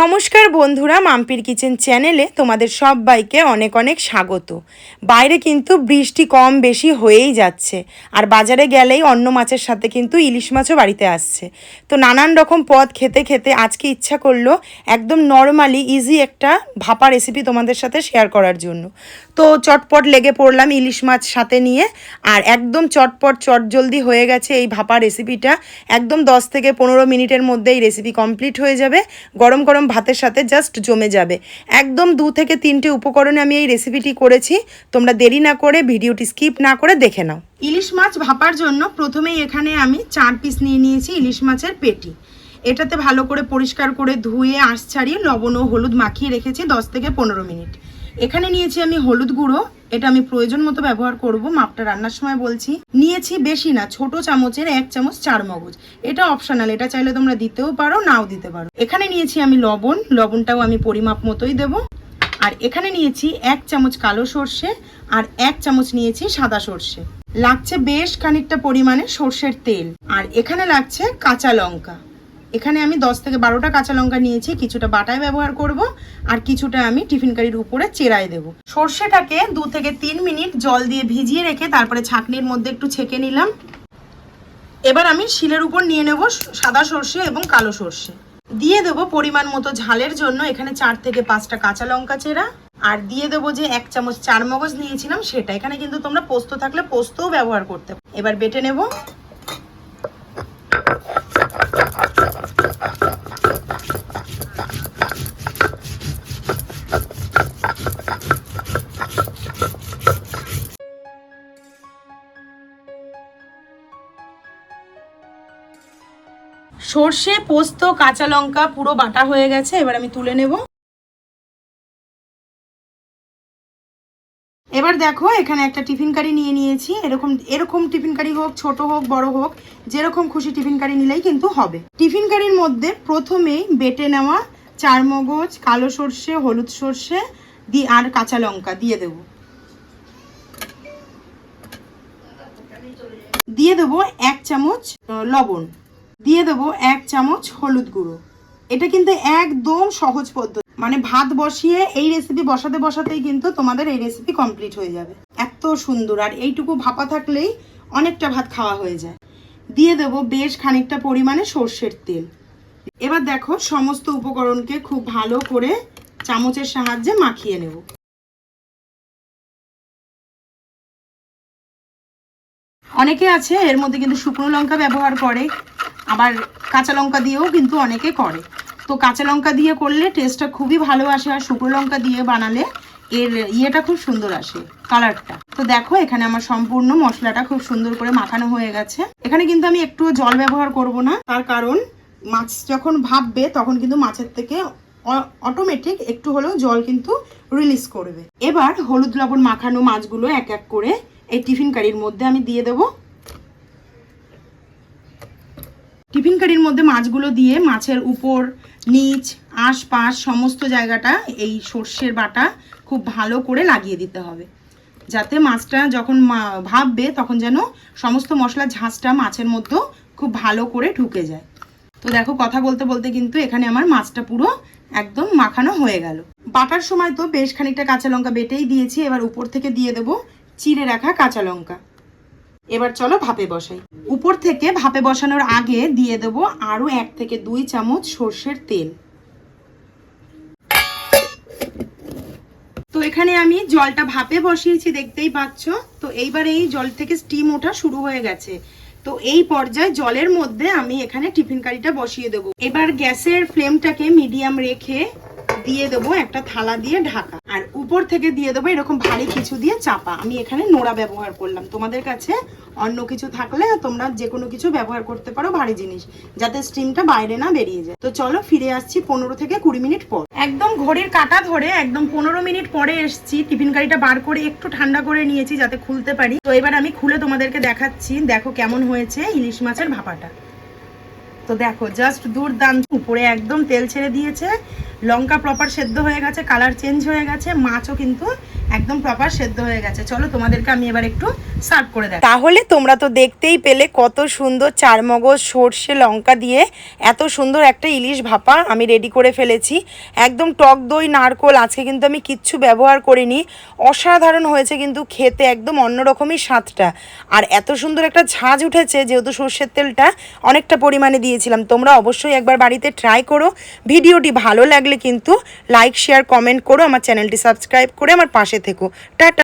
নমস্কার বন্ধুরা, মাম্পির কিচেন চ্যানেলে তোমাদের সবাইকে অনেক অনেক স্বাগত। বাইরে কিন্তু বৃষ্টি কম বেশি হয়েই যাচ্ছে, আর বাজারে গেলেই অন্য মাছের সাথে কিন্তু ইলিশ মাছও বাড়িতে আসছে। তো নানান রকম পদ খেতে খেতে আজকে ইচ্ছা করল একদম নর্মালি ইজি একটা ভাপা রেসিপি তোমাদের সাথে শেয়ার করার জন্য। তো চটপট লেগে পড়লাম ইলিশ মাছ সাথে নিয়ে, আর একদম চটপট, চটজলদি হয়ে গেছে এই ভাপা রেসিপিটা একদম দশ থেকে পনেরো মিনিটের মধ্যে এই রেসিপি কমপ্লিট হয়ে যাবে। গরম গরম ভাতের সাথে জাস্ট জমে যাবে। একদম দু থেকে তিনটে উপকরণে আমি এই রেসিপিটি করেছি। তোমরা দেরি না করে ভিডিওটি স্কিপ না করে দেখে নাও। ইলিশ মাছ ভাপার জন্য প্রথমেই এখানে আমি চার পিস নিয়ে নিয়েছি ইলিশ মাছের পেটি। এটাতে ভালো করে পরিষ্কার করে ধুয়ে, আঁশ ছাড়িয়ে লবণ ও হলুদ মাখিয়ে রেখেছি দশ থেকে পনেরো মিনিট। এখানে নিয়েছি আমি হলুদ গুঁড়ো এটা আমি প্রয়োজন মতো ব্যবহার করব। মাপটা রান্নার সময় বলছি। নিয়েছি বেশি না, ছোট চামচের এক চামচ চার মগজ। এটা অপশনাল এটা চাইলে তোমরা দিতেও পারো, নাও দিতে পারো। এখানে নিয়েছি আমি লবণ। লবণটাও আমি পরিমাপ মতোই দেবো। আর এখানে নিয়েছি এক চামচ কালো সর্ষে আর এক চামচ নিয়েছি সাদা সর্ষে। লাগছে বেশ খানিকটা পরিমাণে সর্ষের তেল। আর এখানে লাগছে কাঁচা লঙ্কা। এখানে আমি দশ থেকে বারোটা কাঁচা লঙ্কা নিয়েছি, কিছুটা বাটায় ব্যবহার করব, আর কিছুটা আমি টিফিন কারির উপরে চেরাই দেবো। সর্ষেটাকে দু থেকে তিন মিনিট জল দিয়ে ভিজিয়ে রেখে তারপরে ছাঁকনির মধ্যে একটু ছেঁকে নিলাম। এবার আমি শিলের উপর নিয়ে নেব সাদা সর্ষে এবং কালো সর্ষে। দিয়ে দেবো পরিমাণ মতো ঝালের জন্য এখানে চার থেকে পাঁচটা কাঁচা লঙ্কা চেরা। আর দিয়ে দেবো যে এক চামচ চার মগজ নিয়েছিলাম, সেটা। এখানে কিন্তু তোমরা পোস্ত থাকলে পোস্তও ব্যবহার করতে এবার বেটে নেব। সর্ষে, পোস্ত, কাঁচা লঙ্কা পুরো বাটা হয়ে গেছে, এবার আমি তুলে নেব। এবার দেখো, এখানে একটা টিফিন কারি নিয়ে নিয়েছি। এরকম এরকম টিফিন কারি হোক, ছোট হোক, বড় হোক, যেরকম খুশি টিফিন কারি নিলেই কিন্তু হবে। টিফিন কারির মধ্যে প্রথমেই বেটে নেওয়া চার মগজ কালো সর্ষে, হলুদ সর্ষে দিয়ে, আর কাঁচা লঙ্কা দিয়ে দেবো। দিয়ে দেবো এক চামচ লবণ। দিয়ে দেবো এক চামচ হলুদ গুঁড়ো। এটা কিন্তু একদম সহজ পদ্ধতি। মানে ভাত বসিয়ে এই রেসিপি বসাতে বসাতেই কিন্তু তোমাদের এই রেসিপি কমপ্লিট হয়ে যাবে। এত সুন্দর। আর এইটুকু ভাপা থাকলেই অনেকটা ভাত খাওয়া হয়ে যায়। দিয়ে দেবো বেশ খানিকটা পরিমাণে সর্ষের তেল। এবার দেখো সমস্ত উপকরণকে খুব ভালো করে চামচের সাহায্যে মাখিয়ে নেব। অনেকে আছে, এর মধ্যে কিন্তু শুকনো লঙ্কা ব্যবহার করে। আবার কাঁচা লঙ্কা দিয়েও কিন্তু অনেকে করে। তো কাঁচা লঙ্কা দিয়ে করলে টেস্টটা খুবই ভালো আসে আর শুকনো লঙ্কা দিয়ে বানালে এর ইয়েটা খুব সুন্দর আসে কালারটা তো দেখো এখানে আমার সম্পূর্ণ মশলাটা খুব সুন্দর করে মাখানো হয়ে গেছে। এখানে কিন্তু আমি একটু জল ব্যবহার করব না, তার কারণ মাছ যখন ভাববে তখন কিন্তু মাছের থেকে অটোমেটিক একটু হলেও জল কিন্তু রিলিজ করবে। এবার হলুদ লবণ মাখানো মাছগুলো এক এক করে এই টিফিন কারির মধ্যে আমি দিয়ে দেবো। টিফিন কারির মধ্যে মাছগুলো দিয়ে মাছের উপর, নিচ, আশপাশ সমস্ত জায়গাটা, এই সর্ষের বাটা খুব ভালো করে লাগিয়ে দিতে হবে। যাতে মাছটা যখন ভাববে তখন যেন সমস্ত মশলার ঝাঁঝটা মাছের মধ্যে খুব ভালো করে ঢুকে যায়। তো দেখো, কথা বলতে বলতে কিন্তু এখানে আমার মাছটা পুরো একদম মাখানো হয়ে গেল। বাটার সময় তো বেশ খানিকটা কাঁচা লঙ্কা বেটেই দিয়েছি, এবার উপর থেকে দিয়ে দেবো চিড়ে রাখা কাঁচা লঙ্কা। এবার চলো ভাপে বসাই। উপর থেকে ভাপে বসানোর আগে দিয়ে দেব আরও এক থেকে দুই চামচ সর্ষের তেল। তো এখানে আমি জলটা ভাপে বসিয়েছি, দেখতেই পাচ্ছ। তো এইবার এই জল থেকে স্টিম ওঠা শুরু হয়ে গেছে। তো এই পর্যায়ে জলের মধ্যে আমি এখানে টিফিন কারিটা বসিয়ে দেবো। এবার গ্যাসের ফ্লেমটাকে মিডিয়াম রেখে দিয়ে দেবো একটা থালা দিয়ে ঢাকা। আর উপর থেকে দিয়ে দেবো এরকম ভারী কিছু দিয়ে চাপা। আমি এখানে নোড়া ব্যবহার করলাম। তোমাদের কাছে অন্য কিছু থাকলে তোমরা যে কোনো কিছু ব্যবহার করতে পারো ভারী জিনিস, যাতে স্টিমটা বাইরে না বেরিয়ে যায়। তো চলো ফিরে আসছি পনেরো থেকে কুড়ি মিনিট পর। একদম ঘড়ির কাটা ধরে একদম পনেরো মিনিট পরে এসছি। টিফিন গাড়িটা বার করে একটু ঠান্ডা করে নিয়েছি যাতে খুলতে পারি। তো এবার আমি খুলে তোমাদেরকে দেখাচ্ছি। দেখো কেমন হয়েছে ইলিশ মাছের ভাপাটা। তো দেখো জাস্ট দুর্দান্ত। উপরে একদম তেল ছেড়ে দিয়েছে। লঙ্কা প্রপার সেদ্ধ হয়ে গেছে কালার চেঞ্জ হয়ে গেছে মাছও কিন্তু একদম প্রপার সেদ্ধ হয়ে গেছে। চলো তোমাদেরকে আমি এবার একটু সার্ভ করে দেখ তাহলে তোমরা তো দেখতেই পেলে কত সুন্দর চারমগজ, সর্ষে, লঙ্কা দিয়ে এত সুন্দর একটা ইলিশ ভাপা আমি রেডি করে ফেলেছি। একদম টক দই, নারকোল আজকে কিন্তু আমি কিচ্ছু ব্যবহার করিনি। অসাধারণ হয়েছে কিন্তু খেতে, একদম অন্যরকমই স্বাদটা। আর এত সুন্দর একটা ঝাঁজ উঠেছে যেহেতু সর্ষের তেলটা অনেকটা পরিমাণে দিয়েছিলাম। তোমরা অবশ্যই একবার বাড়িতে ট্রাই করো। ভিডিওটি ভালো লাগলে কিন্তু লাইক শেয়ার কমেন্ট করো। আমার চ্যানেলটি সাবস্ক্রাইব করে আমার পাশে থেকো। টাটা।